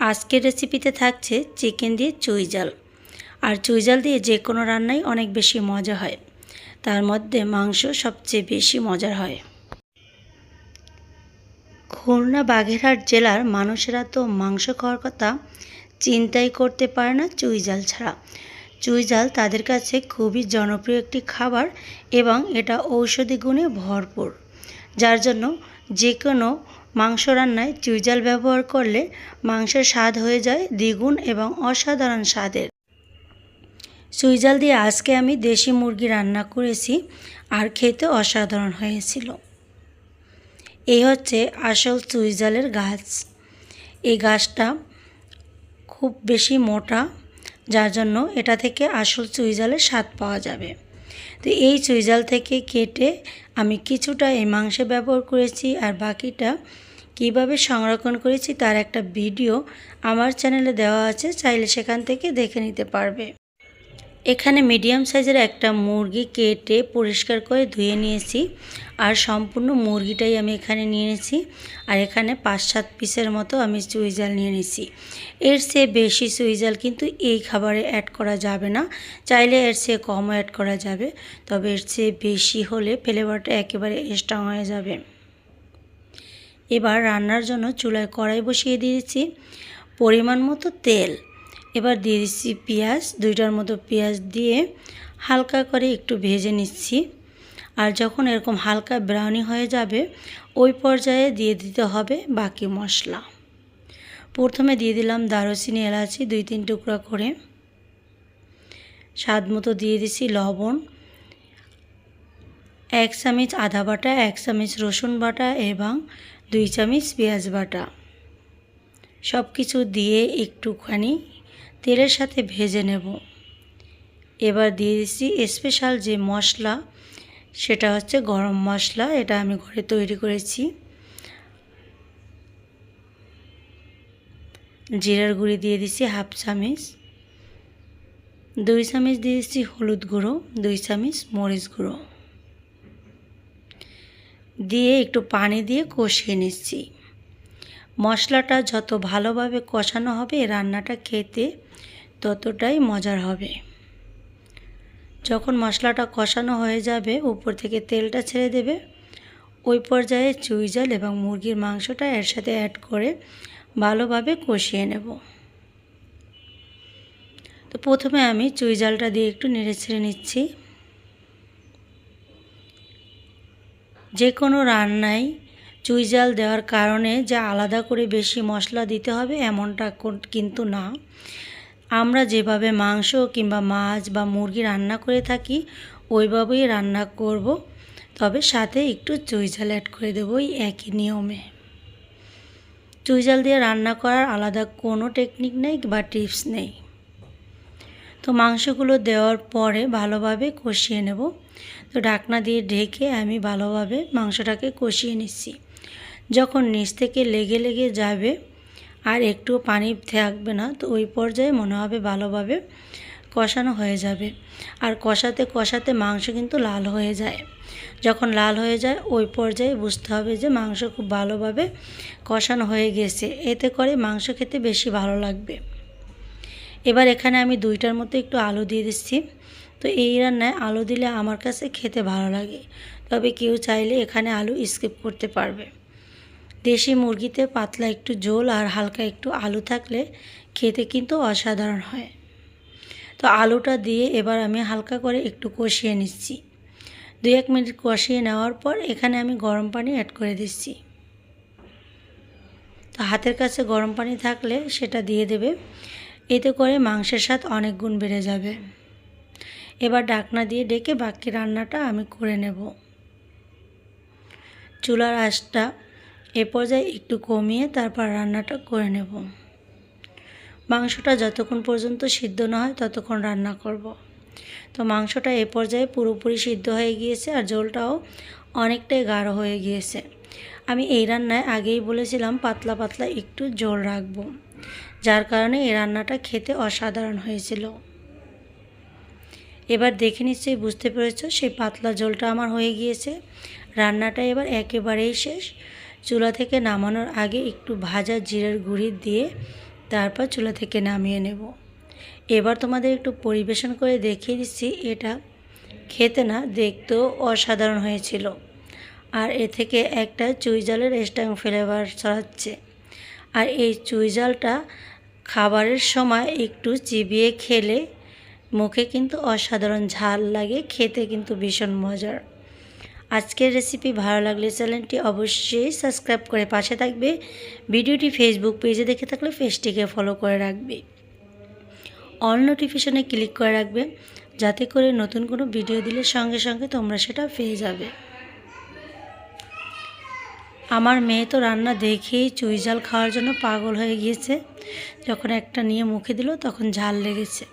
আজকের রেসিপিতে থাকছে চিকেন দিয়ে চুই জাল। আর চুই জাল দিয়ে যে কোনো রান্নাই অনেক বেশি মজা হয়। তার মধ্যে মাংস সবচেয়ে বেশি মজার হয়। খুলনা বাগেরহাট জেলার মানুষেরা তো মাংস খাওয়ার কথা চিন্তাই করতে পারে না চুই জাল ছাড়া। চুই জাল তাদের কাছে খুবই জনপ্রিয় একটি খাবার এবং এটা ঔষধি গুণে ভরপুর। যার জন্য যে কোনো মাংস রান্নায় চুইজাল ব্যবহার করলে মাংসের স্বাদ হয়ে যায় দ্বিগুণ এবং অসাধারণ স্বাদের। চুই জাল দিয়ে আজকে আমি দেশি মুরগি রান্না করেছি আর খেতে অসাধারণ হয়েছিল। এই হচ্ছে আসল চুই জালের গাছ। এই গাছটা খুব বেশি মোটা, যার জন্য এটা থেকে আসল চুই জালের স্বাদ পাওয়া যাবে। তো এই সুইজাল থেকে কেটে আমি কিছুটা এই মাংসে ব্যবহার করেছি আর বাকিটা কীভাবে সংরক্ষণ করেছি তার একটা ভিডিও আমার চ্যানেলে দেওয়া আছে, চাইলে সেখান থেকে দেখে নিতে পারবে। এখানে মিডিয়াম সাইজের একটা মুরগি কেটে পরিষ্কার করে ধুয়ে নিয়েছি। আর সম্পূর্ণ মুরগিটাই আমি এখানে নিয়ে নিয়েছি। আর এখানে পাঁচ সাত পিসের মতো আমি সুইজাল নিয়ে নিয়েছি। এর চেয়ে বেশি সুইজাল কিন্তু এই খাবারে অ্যাড করা যাবে না। চাইলে এর চেয়ে কমও অ্যাড করা যাবে। তবে এর চেয়ে বেশি হলে ফ্লেভারটা একেবারে স্ট্রং হয়ে যাবে। এবার রান্নার জন্য চুলায় কড়াই বসিয়ে দিয়েছি। পরিমাণ মতো তেল। এবার দিয়ে দিচ্ছি পেঁয়াজ, দুইটার মতো পেঁয়াজ দিয়ে হালকা করে একটু ভেজে নিচ্ছি। আর যখন এরকম হালকা ব্রাউনি হয়ে যাবে, ওই পর্যায়ে দিয়ে দিতে হবে বাকি মশলা। প্রথমে দিয়ে দিলাম দারুচিনি এলাচি দুই তিন টুকরা করে। স্বাদ মতো দিয়ে দিছি লবণ। এক চামচ আদা বাটা, এক চামচ রসুন বাটা এবং দুই চামচ পেঁয়াজ বাটা। সব কিছু দিয়ে একটুখানি তেলের সাথে ভেজে নেব। এবার দিয়ে দিচ্ছি স্পেশাল যে মশলা, সেটা হচ্ছে গরম মশলা, এটা আমি ঘরে তৈরি করেছি। জিরার গুঁড়ি দিয়ে দিচ্ছি হাফ চামচ। দুই চামচ দিয়ে দিচ্ছি হলুদ গুঁড়ো, দুই চামচ মরিচ গুঁড়ো। দিয়ে একটু পানি দিয়ে কষিয়ে নিচ্ছি। মশলাটা যত ভালোভাবে কষানো হবে রান্নাটা খেতে ততটাই মজার হবে। যখন মশলাটা কষানো হয়ে যাবে, উপর থেকে তেলটা ছেড়ে দেবে। ওই পর্যায়ে চুই জাল এবং মুরগির মাংসটা এর সাথে অ্যাড করে ভালোভাবে কষিয়ে নেব। তো প্রথমে আমি চুই জালটা দিয়ে একটু নেড়ে ছেড়ে নিচ্ছি। যে কোনো রান্নায় চুই জাল দেওয়ার কারণে যা আলাদা করে বেশি মশলা দিতে হবে এমনটা কিন্তু না। আমরা যেভাবে মাংস কিংবা মাছ বা মুরগি রান্না করে থাকি, ওইভাবেই রান্না করব। তবে সাথে একটু চুই জাল অ্যাড করে দেবো ওই একই নিয়মে। চুই জাল দিয়ে রান্না করার আলাদা কোনো টেকনিক নেই বা টিপস নেই। তো মাংসগুলো দেওয়ার পরে ভালোভাবে কষিয়ে নেব। তো ঢাকনা দিয়ে ঢেকে আমি ভালোভাবে মাংসটাকে কষিয়ে নিচ্ছি। যখন নিচ থেকে লেগে লেগে যাবে আর একটু পানি থাকবে না, তো ওই পর্যায়ে মনে হবে ভালোভাবে কষানো হয়ে যাবে। আর কষাতে কষাতে মাংস কিন্তু লাল হয়ে যায়। যখন লাল হয়ে যায়, ওই পর্যায়ে বুঝতে হবে যে মাংস খুব ভালোভাবে কষানো হয়ে গেছে। এতে করে মাংস খেতে বেশি ভালো লাগবে। এবার এখানে আমি দুইটার মতো একটু আলু দিয়ে দিচ্ছি। তো এই রান্নায় আলু দিলে আমার কাছে খেতে ভালো লাগে। তবে কেউ চাইলে এখানে আলু স্কিপ করতে পারবে। দেশি মুরগিতে পাতলা একটু ঝোল আর হালকা একটু আলু থাকলে খেতে কিন্তু অসাধারণ হয়। তো আলুটা দিয়ে এবার আমি হালকা করে একটু কষিয়ে নিচ্ছি। দু এক মিনিট কষিয়ে নেওয়ার পর এখানে আমি গরম পানি অ্যাড করে দিচ্ছি। তো হাতের কাছে গরম পানি থাকলে সেটা দিয়ে দেবে। এতে করে মাংসের স্বাদ অনেক গুণ বেড়ে যাবে। এবার ডাকনা দিয়ে ডেকে বাকি রান্নাটা আমি করে নেব। চুলার আঁচটা এ পর্যায়ে একটু কমিয়ে তারপর রান্নাটা করে নেব। মাংসটা যতক্ষণ পর্যন্ত সিদ্ধ না হয় ততক্ষণ রান্না করব। তো মাংসটা এ পর্যায়ে পুরোপুরি সিদ্ধ হয়ে গিয়েছে আর ঝোলটাও অনেকটাই গাঢ় হয়ে গিয়েছে। আমি এই রান্নায় আগেই বলেছিলাম পাতলা পাতলা একটু জল রাখব, যার কারণে এই রান্নাটা খেতে অসাধারণ হয়েছিল। এবার দেখে নিশ্চয়ই বুঝতে পেরেছ সেই পাতলা জলটা আমার হয়ে গিয়েছে। রান্নাটা এবার একেবারেই শেষ। চুলা থেকে নামানোর আগে একটু ভাজা জিরের গুঁড়ি দিয়ে তারপর চুলা থেকে নামিয়ে নেব। এবার তোমাদের একটু পরিবেশন করে দেখিয়ে দিচ্ছি, এটা খেতে না দেখতেও অসাধারণ হয়েছিল। আর এ থেকে একটা চুই জালের স্ট্যাং ফ্লেভার ছড়াচ্ছে। আর এই চুই জালটা খাবারের সময় একটু চিবিয়ে খেলে মুখে কিন্তু অসাধারণ ঝাল লাগে, খেতে কিন্তু ভীষণ মজার। আজকের রেসিপি ভালো লাগলে চ্যানেলটি অবশ্যই সাবস্ক্রাইব করে পাশে থাকবে। ভিডিওটি ফেসবুক পেজে দেখে থাকলে পেজটিকে ফলো করে রাখবে। অল নোটিফিকেশনে ক্লিক করে রাখবে, যাতে করে নতুন কোনো ভিডিও দিলে সঙ্গে সঙ্গে তোমরা সেটা পেয়ে যাবে। আমার মেয়ে তো রান্না দেখেই চুই ঝাল খাওয়ার জন্য পাগল হয়ে গিয়েছে। যখন একটা নিয়ে মুখে দিল, তখন ঝাল লেগেছে।